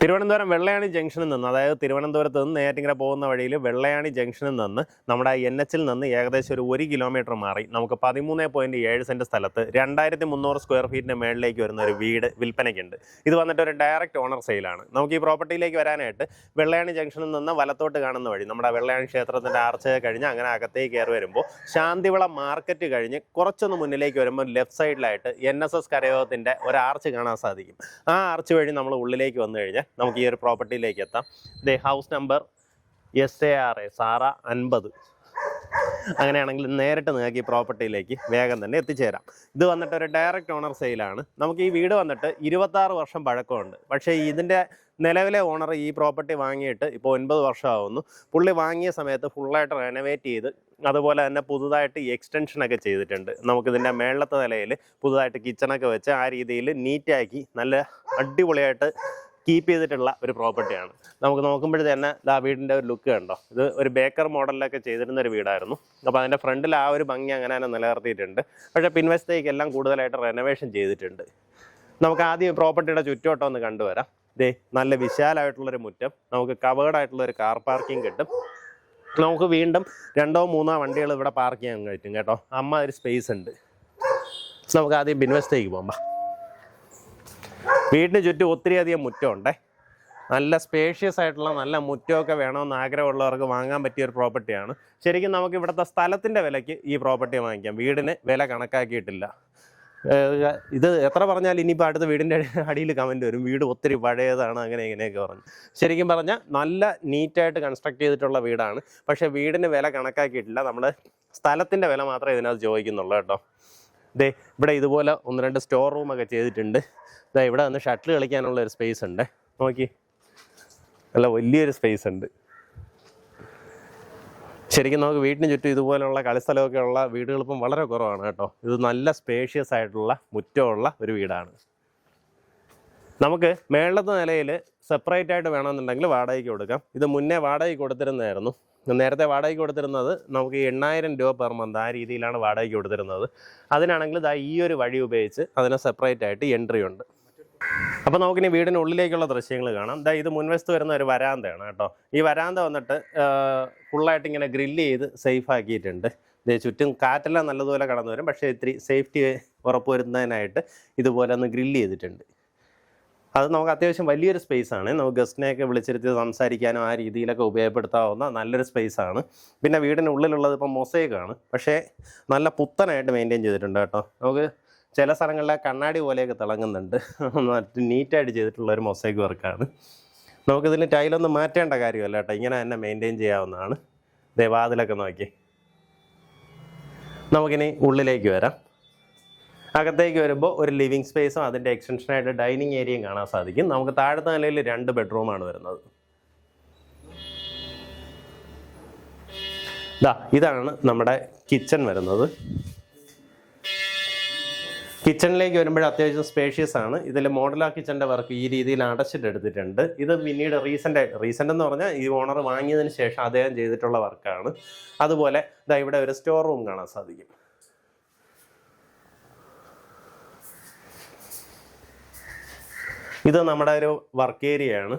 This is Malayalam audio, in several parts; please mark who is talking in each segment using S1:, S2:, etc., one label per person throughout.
S1: തിരുവനന്തപുരം വെള്ളയാണി ജംഗ്ഷനിൽ നിന്ന് അതായത് തിരുവനന്തപുരത്ത് നിന്ന് നേറ്റിങ്ങര പോകുന്ന വഴിയിൽ വെള്ളയാണി ജംഗ്ഷനിൽ നിന്ന് നമ്മുടെ എൻ എച്ചിൽ നിന്ന് ഏകദേശം ഒരു ഒരു കിലോമീറ്റർ മാറി. നമുക്ക് പതിമൂന്ന് പോയിന്റ് ഏഴ് സെന്റ് സ്ഥലത്ത് രണ്ടായിരത്തി മുന്നൂറ് സ്ക്വയർ ഫീറ്റിന്റെ മേളിലേക്ക് വരുന്ന ഒരു വീട് വിൽപ്പനയ്ക്കുണ്ട്. ഇത് വന്നിട്ട് ഒരു ഡയറക്റ്റ് ഓണർ സെയിലാണ് നമുക്ക് ഈ പ്രോപ്പർട്ടിയിലേക്ക് വരാനായിട്ട് വെള്ളയാണി ജംഗ്ഷനിൽ നിന്ന് വലത്തോട്ട് കാണുന്ന വഴി നമ്മുടെ വെള്ളയാണി ക്ഷേത്രത്തിന്റെ ആർച്ച കഴിഞ്ഞ് അങ്ങനെ അകത്തേക്ക് കയറി വരുമ്പോൾ ശാന്തിവിള മാർക്കറ്റ് കഴിഞ്ഞ് കുറച്ചൊന്ന് മുന്നിലേക്ക് വരുമ്പോൾ ലെഫ്റ്റ് സൈഡിലായിട്ട് എൻ എസ് എസ് കരയോഗത്തിന്റെ ഒരു ആർച്ച് കാണാൻ സാധിക്കും. ആ ആർച്ച് വഴി നമ്മൾ ഉള്ളിലേക്ക് വന്നു കഴിഞ്ഞാൽ നമുക്ക് ഈ ഒരു പ്രോപ്പർട്ടിയിലേക്ക് എത്താം. ദേ house number S A R A Sara അൻപത്. അങ്ങനെയാണെങ്കിൽ നേരിട്ട് നിങ്ങൾക്ക് ഈ പ്രോപ്പർട്ടിയിലേക്ക് വേഗം തന്നെ എത്തിച്ചേരാം. ഇത് വന്നിട്ട് ഒരു ഡയറക്റ്റ് ഓണർ സെയിലാണ് നമുക്ക് ഈ വീട് വന്നിട്ട് ഇരുപത്താറ് വർഷം പഴക്കമുണ്ട്. പക്ഷേ ഇതിന്റെ നിലവിലെ ഓണർ ഈ പ്രോപ്പർട്ടി വാങ്ങിയിട്ട് ഇപ്പോൾ ഒൻപത് വർഷമാവുന്നു. പുള്ളി വാങ്ങിയ സമയത്ത് ഫുള്ളായിട്ട് റെനോവേറ്റ് ചെയ്ത് അതുപോലെ തന്നെ പുതുതായിട്ട് എക്സ്റ്റൻഷനൊക്കെ ചെയ്തിട്ടുണ്ട്. നമുക്കിതിന്റെ മേളത്തെ നിലയിൽ പുതുതായിട്ട് കിച്ചണൊക്കെ വെച്ച് ആ രീതിയിൽ നീറ്റാക്കി നല്ല അടിപൊളിയായിട്ട് കീപ്പ് ചെയ്തിട്ടുള്ള ഒരു പ്രോപ്പർട്ടിയാണ് നമുക്ക് നോക്കുമ്പോഴേ തന്നെ ആ വീടിന്റെ ഒരു ലുക്ക് കണ്ടോ? ഇത് ഒരു ബേക്കർ മോഡലിലൊക്കെ ചെയ്തിരുന്ന ഒരു വീടായിരുന്നു. അപ്പോൾ അതിന്റെ ഫ്രണ്ടിൽ ആ ഒരു ഭംഗി അങ്ങനെ തന്നെ നിലനിർത്തിയിട്ടുണ്ട്. പക്ഷേ പിൻവശത്തേക്ക് എല്ലാം കൂടുതലായിട്ട് റെനോവേഷൻ ചെയ്തിട്ടുണ്ട്. നമുക്ക് ആദ്യം പ്രോപ്പർട്ടിയുടെ ചുറ്റുവട്ടം ഒന്ന് കണ്ടുവരാം. ദേ നല്ല വിശാലമായിട്ടുള്ളൊരു മുറ്റം. നമുക്ക് കവേർഡ് ആയിട്ടുള്ള ഒരു കാർ പാർക്കിംഗ് കിട്ടും. നമുക്ക് വീണ്ടും രണ്ടോ മൂന്നോ വണ്ടികൾ ഇവിടെ പാർക്ക് ചെയ്യാൻ പറ്റും കേട്ടോ. അമ്മ ഒരു സ്പേസ് ഉണ്ട്. നമുക്ക് ആദ്യം പിൻവശത്തേക്ക് പോകാം. വീടിന് ചുറ്റും ഒത്തിരി അധികം മുറ്റമുണ്ടേ. നല്ല സ്പേഷ്യസ് ആയിട്ടുള്ള നല്ല മുറ്റമൊക്കെ വേണമെന്ന് ആഗ്രഹമുള്ളവർക്ക് വാങ്ങാൻ പറ്റിയ ഒരു പ്രോപ്പർട്ടിയാണ് ശരിക്കും നമുക്ക് ഇവിടുത്തെ സ്ഥലത്തിന്റെ വിലയ്ക്ക് ഈ പ്രോപ്പർട്ടി വാങ്ങിക്കാം. വീടിന് വില കണക്കാക്കിയിട്ടില്ല. ഇത് എത്ര പറഞ്ഞാൽ ഇനിയിപ്പോൾ അടുത്ത വീടിന്റെ അടിയിൽ കമന്റ് വരും. വീട് ഒത്തിരി പഴയതാണ് അങ്ങനെ ഇങ്ങനെയൊക്കെ പറഞ്ഞു. ശരിക്കും പറഞ്ഞാൽ നല്ല നീറ്റായിട്ട് കൺസ്ട്രക്ട് ചെയ്തിട്ടുള്ള വീടാണ്. പക്ഷേ വീടിന് വില കണക്കാക്കിയിട്ടില്ല. നമ്മൾ സ്ഥലത്തിന്റെ വില മാത്രമേ ഇതിനകത്ത് ചോദിക്കുന്നുള്ളൂ കേട്ടോ. ദേ ഇവിടെ ഇതുപോലെ ഒന്ന് രണ്ട് സ്റ്റോർ റൂമൊക്കെ ചെയ്തിട്ടുണ്ട്. ദേ ഇവിടെ വന്ന് ഷട്ടിൽ കളിക്കാനുള്ള ഒരു സ്പേസ് ഉണ്ട്. നോക്കി. നല്ല വലിയൊരു സ്പേസ് ഉണ്ട്. ശരിക്കും നമുക്ക് വീടിന് ചുറ്റും ഇതുപോലെയുള്ള കളിസ്ഥലമൊക്കെ ഉള്ള വീടുകൾ ഇപ്പം വളരെ കുറവാണ് കേട്ടോ. ഇത് നല്ല സ്പേഷ്യസ് ആയിട്ടുള്ള മുറ്റമുള്ള ഒരു വീടാണ്. നമുക്ക് മേളത്തെ നിലയിൽ സെപ്പറേറ്റ് ആയിട്ട് വേണമെന്നുണ്ടെങ്കിൽ വാടകയ്ക്ക് കൊടുക്കാം. ഇത് മുന്നേ വാടകയ്ക്ക് കൊടുത്തിരുന്നതായിരുന്നു. നേരത്തെ വാടകയ്ക്ക് കൊടുത്തിരുന്നത് നമുക്ക് എണ്ണായിരം രൂപ പെർ മന്ത് ആ രീതിയിലാണ് വാടകയ്ക്ക് കൊടുത്തിരുന്നത്. അതിനാണെങ്കിൽ ദാ ഈ ഒരു വഴി ഉപയോഗിച്ച് അതിന് സെപ്പറേറ്റ് ആയിട്ട് എൻട്രി ഉണ്ട്. അപ്പോൾ നമുക്കിനി വീടിന്റെ ഉള്ളിലേക്കുള്ള ദൃശ്യങ്ങൾ കാണാം. ദാ ഇത് മുൻവശത്ത് വരുന്ന ഒരു വരാന്തയാണ് കേട്ടോ. ഈ വരാന്ത വന്നിട്ട് ഫുള്ളായിട്ട് ഇങ്ങനെ ഗ്രില്ല് ചെയ്ത് സേഫ് ആക്കിയിട്ടുണ്ട്. ചുറ്റും കാറ്റെല്ലാം നല്ലതുപോലെ കടന്നു വരും പക്ഷേ ഇത്തിരി സേഫ്റ്റി ഉറപ്പുവരുന്നതിനായിട്ട് ഇതുപോലെ ഒന്ന് ഗ്രില്ല് ചെയ്തിട്ടുണ്ട്. അത് നമുക്ക് അത്യാവശ്യം വലിയൊരു സ്പേസ് ആണ്. നമുക്ക് ഗസ്റ്റിനെയൊക്കെ വിളിച്ചിരുത്തി സംസാരിക്കാനും ആ രീതിയിലൊക്കെ ഉപയോഗപ്പെടുത്താവുന്ന നല്ലൊരു സ്പേസ് ആണ്. പിന്നെ വീടിന്റെ ഉള്ളിലുള്ളത് ഇപ്പം മൊസൈക്കാണ് പക്ഷേ നല്ല പുത്തനായിട്ട് മെയിന്റെയിൻ ചെയ്തിട്ടുണ്ട് കേട്ടോ. നമുക്ക് ചില സ്ഥലങ്ങളിലെ കണ്ണാടി പോലെയൊക്കെ തിളങ്ങുന്നുണ്ട്. നീറ്റായിട്ട് ചെയ്തിട്ടുള്ള ഒരു മൊസൈക്ക് വർക്കാണ് നമുക്കിതിന് ടൈലൊന്നും മാറ്റേണ്ട കാര്യമല്ല കേട്ടോ. ഇങ്ങനെ തന്നെ മെയിന്റെയിൻ ചെയ്യാവുന്നതാണ്. ദേവാതിലൊക്കെ നോക്കി. നമുക്കിനി ഉള്ളിലേക്ക് വരാം. അകത്തേക്ക് വരുമ്പോൾ ഒരു ലിവിങ് സ്പേസും അതിന്റെ എക്സ്റ്റൻഷനായിട്ട് ഡൈനിങ് ഏരിയയും കാണാൻ സാധിക്കും. നമുക്ക് താഴത്തെ നിലയിൽ രണ്ട് ബെഡ്റൂമാണ് വരുന്നത്. ദാ ഇതാണ് നമ്മുടെ കിച്ചൺ വരുന്നത്. കിച്ചണിലേക്ക് വരുമ്പോൾ അത്യാവശ്യം സ്പേഷ്യസ് ആണ്. ഇതിൽ മോഡലാ കിച്ചന്റെ വർക്ക് ഈ രീതിയിൽ അടച്ചിട്ട് എടുത്തിട്ടുണ്ട്. ഇത് പിന്നീട് റീസെന്റ് റീസെന്റ് എന്ന് പറഞ്ഞാൽ ഈ ഓണർ വാങ്ങിയതിന് ശേഷം അദ്ദേഹം ചെയ്തിട്ടുള്ള വർക്കാണ് അതുപോലെ ഇതാ ഇവിടെ ഒരു സ്റ്റോർ റൂം കാണാൻ സാധിക്കും. ഇത് നമ്മുടെ ഒരു വർക്ക് ഏരിയയാണ്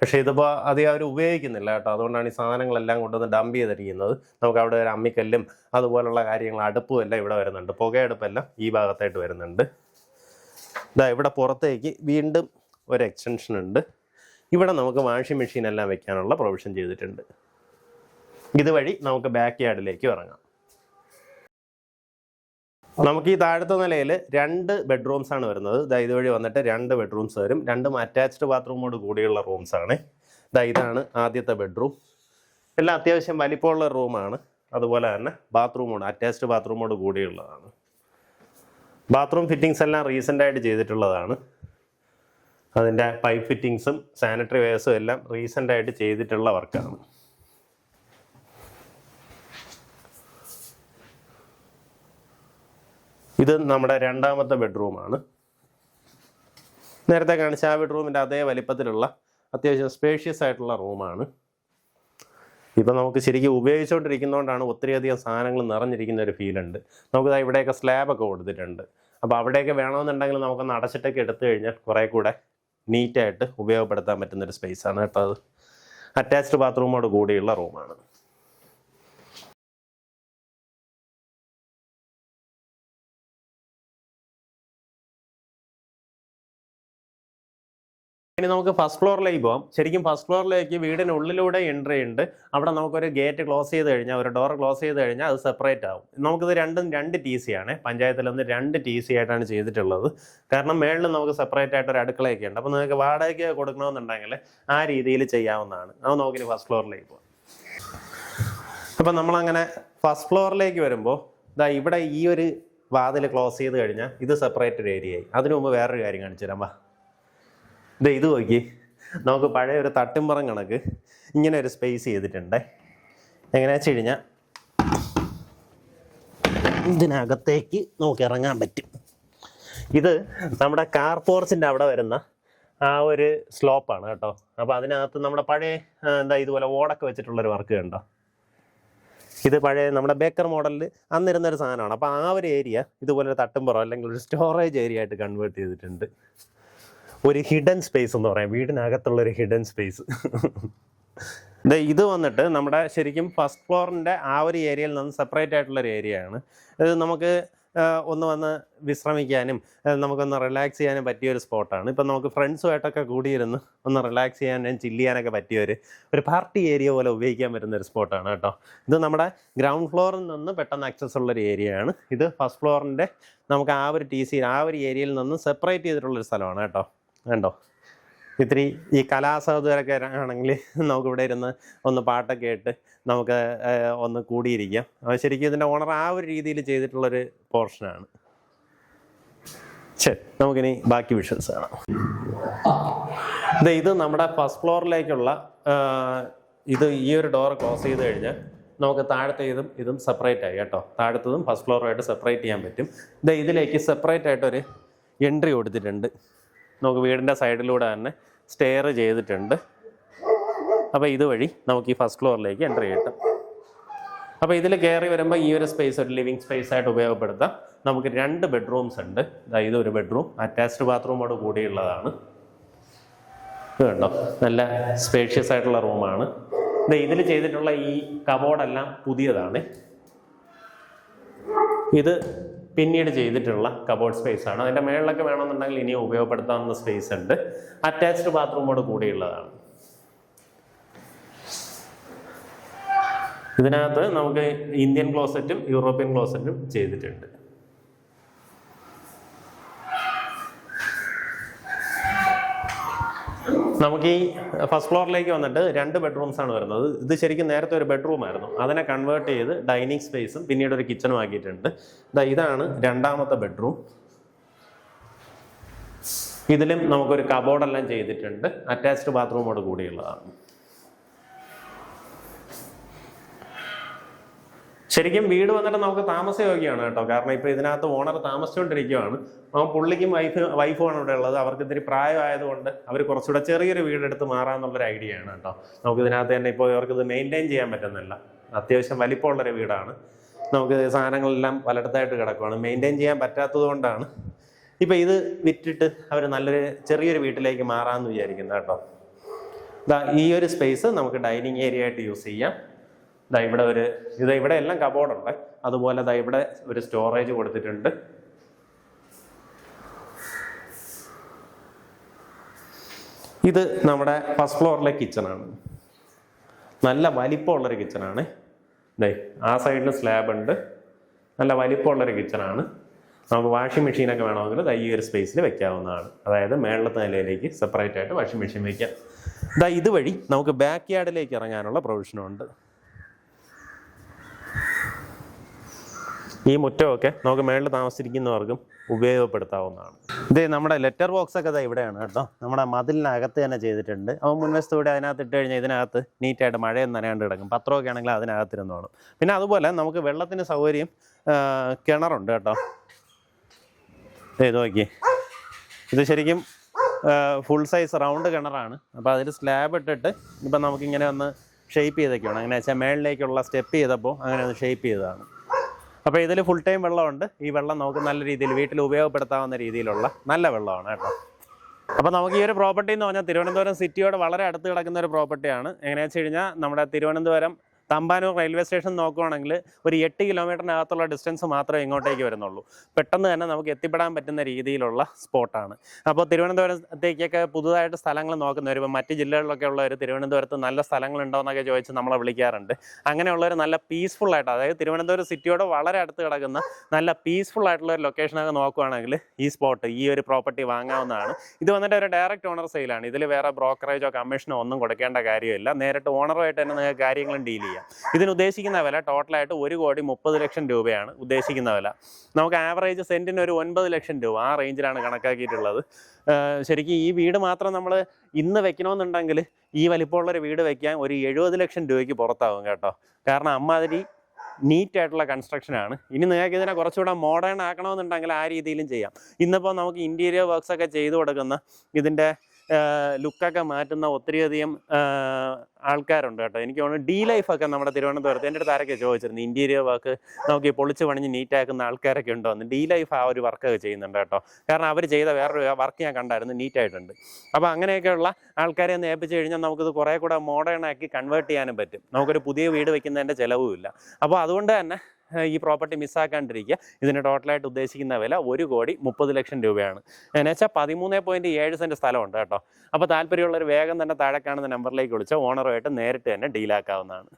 S1: പക്ഷേ ഇതിപ്പോൾ അധികം അവർ ഉപയോഗിക്കുന്നില്ല കേട്ടോ. അതുകൊണ്ടാണ് ഈ സാധനങ്ങളെല്ലാം കൊണ്ടുവന്ന് ഡംപ് ചെയ്തിരിക്കുന്നത്. നമുക്ക് അവിടെ ഒരു അമ്മിക്കല്ലും അതുപോലുള്ള കാര്യങ്ങൾ അടുപ്പും എല്ലാം ഇവിടെ വരുന്നുണ്ട്. പുകയടുപ്പെല്ലാം ഈ ഭാഗത്തായിട്ട് വരുന്നുണ്ട്. ഇതാ ഇവിടെ പുറത്തേക്ക് വീണ്ടും ഒരു എക്സ്റ്റൻഷൻ ഉണ്ട്. ഇവിടെ നമുക്ക് വാഷിംഗ് മെഷീൻ എല്ലാം വെക്കാനുള്ള പ്രൊവിഷൻ ചെയ്തിട്ടുണ്ട്. ഇതുവഴി നമുക്ക് ബാക്ക് യാർഡിലേക്ക് ഇറങ്ങാം. നമുക്ക് ഈ താഴത്തെ നിലയിൽ രണ്ട് ബെഡ്റൂംസ് ആണ് വരുന്നത്. ദാ ഇതുവഴി വന്നിട്ട് രണ്ട് ബെഡ്റൂംസ് വരും. രണ്ടും അറ്റാച്ച്ഡ് ബാത്റൂമോട് കൂടിയുള്ള റൂംസ് ആണ്. ദാ ഇതാണ് ആദ്യത്തെ ബെഡ്റൂം എല്ലാം അത്യാവശ്യം വലിപ്പമുള്ള റൂമാണ് അതുപോലെ തന്നെ ബാത്റൂമോട് അറ്റാച്ച്ഡ് ബാത്റൂമോട് കൂടിയുള്ളതാണ്. ബാത്റൂം ഫിറ്റിംഗ്സ് എല്ലാം റീസെന്റ് ആയിട്ട് ചെയ്തിട്ടുള്ളതാണ്. അതിന്റെ പൈപ്പ് ഫിറ്റിംഗ്സും സാനിറ്ററി വെയർസും എല്ലാം റീസെന്റ് ആയിട്ട് ചെയ്തിട്ടുള്ള വർക്കാണ് ഇത് നമ്മുടെ രണ്ടാമത്തെ ബെഡ്റൂമാണ്. നേരത്തെ കാണിച്ച ആ ബെഡ്റൂമിന്റെ അതേ വലിപ്പത്തിലുള്ള അത്യാവശ്യം സ്പേഷ്യസ് ആയിട്ടുള്ള റൂമാണ്. ഇപ്പം നമുക്ക് ശരിക്കും ഉപയോഗിച്ചുകൊണ്ടിരിക്കുന്നതുകൊണ്ടാണ് ഒത്തിരിയധികം സാധനങ്ങൾ നിറഞ്ഞിരിക്കുന്ന ഒരു ഫീലുണ്ട് നമുക്ക് ഇവിടെയൊക്കെ സ്ലാബൊക്കെ കൊടുത്തിട്ടുണ്ട്. അപ്പോൾ അവിടെയൊക്കെ വേണമെന്നുണ്ടെങ്കിൽ നമുക്കൊന്ന് അടച്ചിട്ടൊക്കെ എടുത്തു കഴിഞ്ഞാൽ കുറേ കൂടെ നീറ്റായിട്ട് ഉപയോഗപ്പെടുത്താൻ പറ്റുന്നൊരു സ്പേസ് ആണ് കേട്ടോ അത്. അറ്റാച്ച്ഡ് ബാത്റൂമോട് കൂടിയുള്ള റൂമാണ്. ഇനി നമുക്ക് ഫസ്റ്റ് ഫ്ലോറിലേക്ക് പോകാം ശരിക്കും ഫസ്റ്റ് ഫ്ലോറിലേക്ക് വീടിനുള്ളിലൂടെ എൻട്രി ഉണ്ട്. അവിടെ നമുക്കൊരു ഗേറ്റ് ക്ലോസ് ചെയ്ത് കഴിഞ്ഞാൽ ഒരു ഡോർ ക്ലോസ് ചെയ്ത് കഴിഞ്ഞാൽ അത് സെപ്പറേറ്റ് ആവും. നമുക്കിത് രണ്ടും രണ്ട് ടി സി ആണ്. പഞ്ചായത്തിൽ നിന്ന് രണ്ട് ടി സി ആയിട്ടാണ് ചെയ്തിട്ടുള്ളത്. കാരണം മേളിൽ നമുക്ക് സെപ്പറേറ്റ് ആയിട്ട് ഒരു അടുക്കളയൊക്കെ ഉണ്ട്. അപ്പോൾ നിങ്ങൾക്ക് വാടകയ്ക്ക് കൊടുക്കണമെന്നുണ്ടെങ്കിൽ ആ രീതിയിൽ ചെയ്യാവുന്നതാണ്. അത് നമുക്കിനി ഫസ്റ്റ് ഫ്ലോറിലേക്ക് പോകാം അപ്പം നമ്മളങ്ങനെ ഫസ്റ്റ് ഫ്ലോറിലേക്ക് വരുമ്പോൾ ഇതാ ഇവിടെ ഈ ഒരു വാതിൽ ക്ലോസ് ചെയ്ത് കഴിഞ്ഞാൽ ഇത് സെപ്പറേറ്റ് ഒരു ഏരിയ ആയി. അതിനു മുമ്പ് വേറൊരു കാര്യം കാണിച്ചു തരാം. വാ. ദേ ഇത് നോക്കി. നമുക്ക് പഴയ ഒരു തട്ടിമ്പറം കണക്ക് ഇങ്ങനെ ഒരു സ്പേസ് ചെയ്തിട്ടുണ്ട്. എങ്ങനെയാ വെച്ച് കഴിഞ്ഞാൽ ഇതിനകത്തേക്ക് നമുക്ക് ഇറങ്ങാൻ പറ്റും. ഇത് നമ്മുടെ കാർ പോർച്ചിന്റെ അവിടെ വരുന്ന ആ ഒരു സ്ലോപ്പാണ് കേട്ടോ. അപ്പോൾ അതിനകത്ത് നമ്മുടെ പഴയ എന്താ ഇതുപോലെ ഓടൊക്കെ വെച്ചിട്ടുള്ളൊരു വർക്ക് കണ്ടോ? ഇത് പഴയ നമ്മുടെ ബേക്കർ മോഡലിൽ അന്നിരുന്ന ഒരു സാധനമാണ്. അപ്പോൾ ആ ഒരു ഏരിയ ഇതുപോലെ ഒരു തട്ടുംപുറം അല്ലെങ്കിൽ ഒരു സ്റ്റോറേജ് ഏരിയ ആയിട്ട് കൺവേർട്ട് ചെയ്തിട്ടുണ്ട്. ഒരു ഹിഡൻ സ്പേസ് എന്ന് പറയാം. വീടിനകത്തുള്ള ഒരു ഹിഡൻ സ്പേസ് ഇത് വന്നിട്ട് നമ്മുടെ ശരിക്കും ഫസ്റ്റ് ഫ്ലോറിന്റെ ആ ഒരു ഏരിയയിൽ നിന്ന് സെപ്പറേറ്റ് ആയിട്ടുള്ള ഒരു ഏരിയ ആണ്. ഇത് നമുക്ക് ഒന്ന് വന്ന് വിശ്രമിക്കാനും നമുക്കൊന്ന് റിലാക്സ് ചെയ്യാനും പറ്റിയ ഒരു സ്പോട്ടാണ് ഇപ്പം നമുക്ക് ഫ്രണ്ട്സുമായിട്ടൊക്കെ കൂടിയിരുന്ന് ഒന്ന് റിലാക്സ് ചെയ്യാനും ചില്ല് ചെയ്യാനൊക്കെ പറ്റിയ ഒരു ഒരു പാർട്ടി ഏരിയ പോലെ ഉപയോഗിക്കാൻ പറ്റുന്ന ഒരു സ്പോട്ടാണ് കേട്ടോ. ഇത് നമ്മുടെ ഗ്രൗണ്ട് ഫ്ലോറിൽ നിന്ന് പെട്ടെന്ന് ആക്സസ് ഉള്ള ഒരു ഏരിയയാണ് ഇത് ഫസ്റ്റ് ഫ്ലോറിന്റെ നമുക്ക് ആ ഒരു ടി സി ആ ഒരു ഏരിയയിൽ നിന്ന് സെപ്പറേറ്റ് ചെയ്തിട്ടുള്ളൊരു സ്ഥലമാണ് കേട്ടോ. കണ്ടോ? ഇത്തിരി ഈ കലാസഹോദരൊക്കെ ആണെങ്കിൽ നമുക്കിവിടെ ഇരുന്ന് ഒന്ന് പാട്ടൊക്കെ കേട്ട് നമുക്ക് ഒന്ന് കൂടിയിരിക്കാം. അപ്പോൾ ശരിക്കും ഇതിന്റെ ഓണർ ആ ഒരു രീതിയിൽ ചെയ്തിട്ടുള്ളൊരു പോർഷനാണ്. ശരി നമുക്കിനി ബാക്കി വിഷ്വൽസ് കാണാം. ദേ ഇത് നമ്മുടെ ഫസ്റ്റ് ഫ്ലോറിലേക്കുള്ള ഇത് ഈ ഒരു ഡോർ ക്ലോസ് ചെയ്ത് കഴിഞ്ഞാൽ നമുക്ക് താഴത്തെ ഇതും ഇതും സെപ്പറേറ്റ് ആയി കേട്ടോ. താഴത്തതും ഫസ്റ്റ് ഫ്ലോറുമായിട്ട് സെപ്പറേറ്റ് ചെയ്യാൻ പറ്റും. ഇതേ ഇതിലേക്ക് സെപ്പറേറ്റ് ആയിട്ടൊരു എൻട്രി കൊടുത്തിട്ടുണ്ട്. നമുക്ക് വീടിന്റെ സൈഡിലൂടെ തന്നെ സ്റ്റെയർ ചെയ്തിട്ടുണ്ട്. അപ്പോൾ ഇതുവഴി നമുക്ക് ഈ ഫസ്റ്റ് ഫ്ലോറിലേക്ക് എന്റർ കിട്ടും. അപ്പോൾ ഇതിൽ കയറി വരുമ്പോൾ ഈ ഒരു സ്പേസ് ഒരു ലിവിങ് സ്പേസ് ആയിട്ട് ഉപയോഗപ്പെടുത്താം. നമുക്ക് രണ്ട് ബെഡ്റൂംസ് ഉണ്ട്. ഇത് ഒരു ബെഡ്റൂം അറ്റാച്ച്ഡ് ബാത്റൂമോട് കൂടിയുള്ളതാണ്. ഇത് കണ്ടോ? നല്ല സ്പേഷ്യസ് ആയിട്ടുള്ള റൂമാണ് ഇതിൽ ചെയ്തിട്ടുള്ള ഈ കബോർഡെല്ലാം പുതിയതാണ്. ഇത് പിന്നീട് ചെയ്തിട്ടുള്ള കബോർഡ് സ്പേസ് ആണ്. അതിന്റെ മേളിലൊക്കെ വേണമെന്നുണ്ടെങ്കിൽ ഇനിയും ഉപയോഗപ്പെടുത്താവുന്ന സ്പേസ് ഉണ്ട്. അറ്റാച്ച്ഡ് ബാത്റൂമോട് കൂടിയുള്ളതാണ്. ഇതിനകത്ത് നമുക്ക് ഇന്ത്യൻ ക്ലോസറ്റും യൂറോപ്യൻ ക്ലോസറ്റും ചെയ്തിട്ടുണ്ട്. നമുക്ക് ഈ ഫസ്റ്റ് ഫ്ലോറിലേക്ക് വന്നിട്ട് രണ്ട് ബെഡ്റൂംസ് ആണ് വരുന്നത്. ഇത് ശരിക്കും നേരത്തെ ഒരു ബെഡ്റൂം ആയിരുന്നു. അതിനെ കൺവേർട്ട് ചെയ്ത് ഡൈനിങ് സ്പേസും പിന്നീട് ഒരു കിച്ചണും ആക്കിയിട്ടുണ്ട്. ഇതാണ് രണ്ടാമത്തെ ബെഡ്റൂം ഇതിലും നമുക്കൊരു കബോർഡെല്ലാം ചെയ്തിട്ടുണ്ട്. അറ്റാച്ച്ഡ് ബാത്റൂമോട് കൂടിയുള്ളതാണ്. ശരിക്കും വീട് വന്നിട്ട് നമുക്ക് താമസയോഗ്യമാണ് കേട്ടോ. കാരണം ഇപ്പോൾ ഇതിനകത്ത് ഓണർ താമസിച്ചുകൊണ്ടിരിക്കുകയാണ് ആ പുള്ളിക്കും വൈഫ് വൈഫുമാണ് ഇവിടെ ഉള്ളത്. അവർക്ക് ഇത്തിരി പ്രായമായതുകൊണ്ട് അവർ കുറച്ചുകൂടെ ചെറിയൊരു വീടെടുത്ത് മാറാമെന്നുള്ളൊരു ഐഡിയ ആണ് കേട്ടോ. നമുക്ക് ഇതിനകത്ത് തന്നെ ഇപ്പോൾ ഇവർക്ക് ഇത് മെയിന്റെയിൻ ചെയ്യാൻ പറ്റുന്നില്ല. അത്യാവശ്യം വലിപ്പമുള്ളൊരു വീടാണ്. നമുക്ക് സാധനങ്ങളെല്ലാം പലയിടത്തായിട്ട് കിടക്കുകയാണ് മെയിന്റെയിൻ ചെയ്യാൻ പറ്റാത്തത് കൊണ്ടാണ് ഇപ്പം ഇത് വിറ്റിട്ട് അവർ നല്ലൊരു ചെറിയൊരു വീട്ടിലേക്ക് മാറാമെന്ന് വിചാരിക്കുന്നത് കേട്ടോ. ഈ ഒരു സ്പേസ് നമുക്ക് ഡൈനിങ് ഏരിയ ആയിട്ട് യൂസ് ചെയ്യാം. ദാ ഇവിടെ ഒരു ഇത് ഇവിടെ എല്ലാം കബോർഡുണ്ട് അതുപോലെ ദാ ഇവിടെ ഒരു സ്റ്റോറേജ് കൊടുത്തിട്ടുണ്ട്. ഇത് നമ്മുടെ ഫസ്റ്റ് ഫ്ലോറിലെ കിച്ചണാണ് നല്ല വലിപ്പമുള്ളൊരു കിച്ചണാണ് ദേ ആ സൈഡിൽ സ്ലാബ് ഉണ്ട്. നല്ല വലിപ്പമുള്ളൊരു കിച്ചണാണ് നമുക്ക് വാഷിംഗ് മെഷീനൊക്കെ വേണമെങ്കിൽ ദാ ഈ ഒരു സ്പേസിൽ വെക്കാവുന്നതാണ്. അതായത് മേളത്തെ നിലയിലേക്ക് സെപ്പറേറ്റ് ആയിട്ട് വാഷിംഗ് മെഷീൻ വയ്ക്കാം ദാ ഇതുവഴി നമുക്ക് ബാക്ക് യാർഡിലേക്ക് ഇറങ്ങാനുള്ള പ്രൊവിഷനും ഈ മുറ്റമൊക്കെ നമുക്ക് മേളിൽ താമസിച്ചിരിക്കുന്നവർക്കും ഉപയോഗപ്പെടുത്താവുന്നതാണ്. ഇത് നമ്മുടെ ലെറ്റർ ബോക്സ് ഒക്കെ ഇതാ ഇവിടെയാണ് കേട്ടോ. നമ്മുടെ മതിലിനകത്ത് തന്നെ ചെയ്തിട്ടുണ്ട്. അവൻ മുൻവശത്തൂടെ അതിനകത്ത് ഇട്ട് കഴിഞ്ഞാൽ ഇതിനകത്ത് നീറ്റായിട്ട് മഴയൊന്നും നനയാണ്ട് കിടക്കും. പത്രമൊക്കെ ആണെങ്കിൽ അതിനകത്ത് ഇരുന്നോളും പിന്നെ അതുപോലെ നമുക്ക് വെള്ളത്തിന് സൗകര്യം കിണറുണ്ട് കേട്ടോ. ഇത് നോക്കി ഇത് ശരിക്കും ഫുൾ സൈസ് റൗണ്ട് കിണറാണ്. അപ്പോൾ അതിൽ സ്ലാബ് ഇട്ടിട്ട് ഇപ്പം നമുക്കിങ്ങനെ ഒന്ന് ഷേപ്പ് ചെയ്തൊക്കെയാണ്. അങ്ങനെ വെച്ചാൽ മേളിലേക്കുള്ള സ്റ്റെപ്പ് ചെയ്തപ്പോൾ അങ്ങനെ ഒന്ന് ഷേപ്പ് ചെയ്തതാണ്. അപ്പോൾ ഇതിൽ ഫുൾ ടൈം വെള്ളമുണ്ട്. ഈ വെള്ളം നമുക്ക് നല്ല രീതിയിൽ വീട്ടിൽ ഉപയോഗപ്പെടുത്താവുന്ന രീതിയിലുള്ള നല്ല വെള്ളമാണ് കേട്ടോ. അപ്പോൾ നമുക്ക് ഈ ഒരു പ്രോപ്പർട്ടി എന്ന് പറഞ്ഞാൽ തിരുവനന്തപുരം സിറ്റിയോട് വളരെ അടുത്ത് കിടക്കുന്ന ഒരു പ്രോപ്പർട്ടിയാണ് എങ്ങനെയാണെന്ന് വെച്ച് കഴിഞ്ഞാൽ നമ്മുടെ തിരുവനന്തപുരം തമ്പാനൂർ റെയിൽവേ സ്റ്റേഷൻ നോക്കുവാണെങ്കിൽ ഒരു എട്ട് കിലോമീറ്ററിനകത്തുള്ള ഡിസ്റ്റൻസ് മാത്രമേ ഇങ്ങോട്ടേക്ക് വരുന്നുള്ളൂ. പെട്ടെന്ന് തന്നെ നമുക്ക് എത്തിപ്പെടാൻ പറ്റുന്ന രീതിയിലുള്ള സ്പോട്ടാണ് അപ്പോൾ തിരുവനന്തപുരത്തേക്കൊക്കെ പുതുതായിട്ട് സ്ഥലങ്ങൾ നോക്കുന്നവർ ഇപ്പോൾ മറ്റ് ജില്ലകളിലൊക്കെ ഉള്ളവർ തിരുവനന്തപുരത്ത് നല്ല സ്ഥലങ്ങളുണ്ടോ എന്നൊക്കെ ചോദിച്ച് നമ്മളെ വിളിക്കാറുണ്ട്. അങ്ങനെയുള്ളവർ നല്ല പീസ്ഫുൾ ആയിട്ട് അതായത് തിരുവനന്തപുരം സിറ്റിയോട് വളരെ അടുത്ത് കിടക്കുന്ന നല്ല പീസ്ഫുൾ ആയിട്ടുള്ള ഒരു ലൊക്കേഷനൊക്കെ നോക്കുവാണെങ്കിൽ ഈ സ്പോട്ട് ഈ ഒരു പ്രോപ്പർട്ടി വാങ്ങാവുന്നതാണ്. ഇത് വന്നിട്ട് ഒരു ഡയറക്റ്റ് ഓണർ സെയിലാണ് ഇതിൽ വേറെ ബ്രോക്കറേജോ കമ്മീഷനോ ഒന്നും കൊടുക്കേണ്ട കാര്യമില്ല. നേരിട്ട് ഓണറുമായിട്ട് തന്നെ നിങ്ങൾക്ക് കാര്യങ്ങളും ഡീൽ ചെയ്യാം. ഇതിന് ഉദ്ദേശിക്കുന്ന വില ടോട്ടലായിട്ട് ഒരു കോടി മുപ്പത് ലക്ഷം രൂപയാണ് ഉദ്ദേശിക്കുന്ന വില. നമുക്ക് ആവറേജ് സെന്റിന് ഒരു ഒൻപത് ലക്ഷം രൂപ ആ റേഞ്ചിലാണ് കണക്കാക്കിയിട്ടുള്ളത്. ശരിക്കും ഈ വീട് മാത്രം നമ്മൾ ഇന്ന് വെക്കണമെന്നുണ്ടെങ്കിൽ ഈ വലിപ്പമുള്ളൊരു വീട് വെക്കാൻ ഒരു എഴുപത് ലക്ഷം രൂപയ്ക്ക് പുറത്താവും കേട്ടോ. കാരണം അമ്മാതിരി നീറ്റ് ആയിട്ടുള്ള കൺസ്ട്രക്ഷനാണ് ഇനി നിങ്ങൾക്ക് ഇതിനെ കുറച്ചുകൂടെ മോഡേൺ ആക്കണമെന്നുണ്ടെങ്കിൽ ആ രീതിയിലും ചെയ്യാം. ഇന്നിപ്പോൾ നമുക്ക് ഇന്റീരിയർ വർക്ക്സ് ഒക്കെ ചെയ്തു കൊടുക്കുന്ന ഇതിന്റെ ലുക്കൊക്കെ മാറ്റുന്ന ഒത്തിരിയധികം ആൾക്കാരുണ്ട് കേട്ടോ. എനിക്ക് തോന്നുന്നു ഡി ലൈഫൊക്കെ നമ്മുടെ തിരുവനന്തപുരത്ത്. എന്റെ അടുത്ത് ആരൊക്കെ ചോദിച്ചിരുന്നു. ഇന്റീരിയർ വർക്ക് നമുക്ക് ഈ പൊളിച്ച് പണിഞ്ഞ് നീറ്റാക്കുന്ന ആൾക്കാരൊക്കെ ഉണ്ടോ എന്ന്. ഡി ലൈഫ് ആ ഒരു വർക്കൊക്കെ ചെയ്യുന്നുണ്ട് കേട്ടോ. കാരണം അവർ ചെയ്ത വേറൊരു വർക്ക് ഞാൻ കണ്ടായിരുന്നു നീറ്റായിട്ടുണ്ട്. അപ്പോൾ അങ്ങനെയൊക്കെയുള്ള ആൾക്കാരെ ഒന്ന് ഏൽപ്പിച്ച് കഴിഞ്ഞാൽ നമുക്കിത് കുറേ കൂടെ മോഡേൺ ആക്കി കൺവേർട്ട് ചെയ്യാനും പറ്റും. നമുക്കൊരു പുതിയ വീട് വെക്കുന്നതിന്റെ ചിലവുമില്ല. അപ്പോൾ അതുകൊണ്ട് തന്നെ ഈ പ്രോപ്പർട്ടി മിസ്സാക്കാണ്ടിരിക്കുക. ഇതിന് ടോട്ടലായിട്ട് ഉദ്ദേശിക്കുന്ന വില ഒരു കോടി മുപ്പത് ലക്ഷം രൂപയാണ്. എന്നുവെച്ചാൽ പതിമൂന്ന് പോയിന്റ് ഏഴ് സെന്റ് സ്ഥലമുണ്ട് കേട്ടോ. അപ്പോൾ താല്പര്യമുള്ളവർ വേഗം തന്നെ താഴെ കാണുന്ന നമ്പറിലേക്ക് വിളിച്ചാൽ ഓണറുമായിട്ട് നേരിട്ട് തന്നെ ഡീലാക്കാവുന്നതാണ്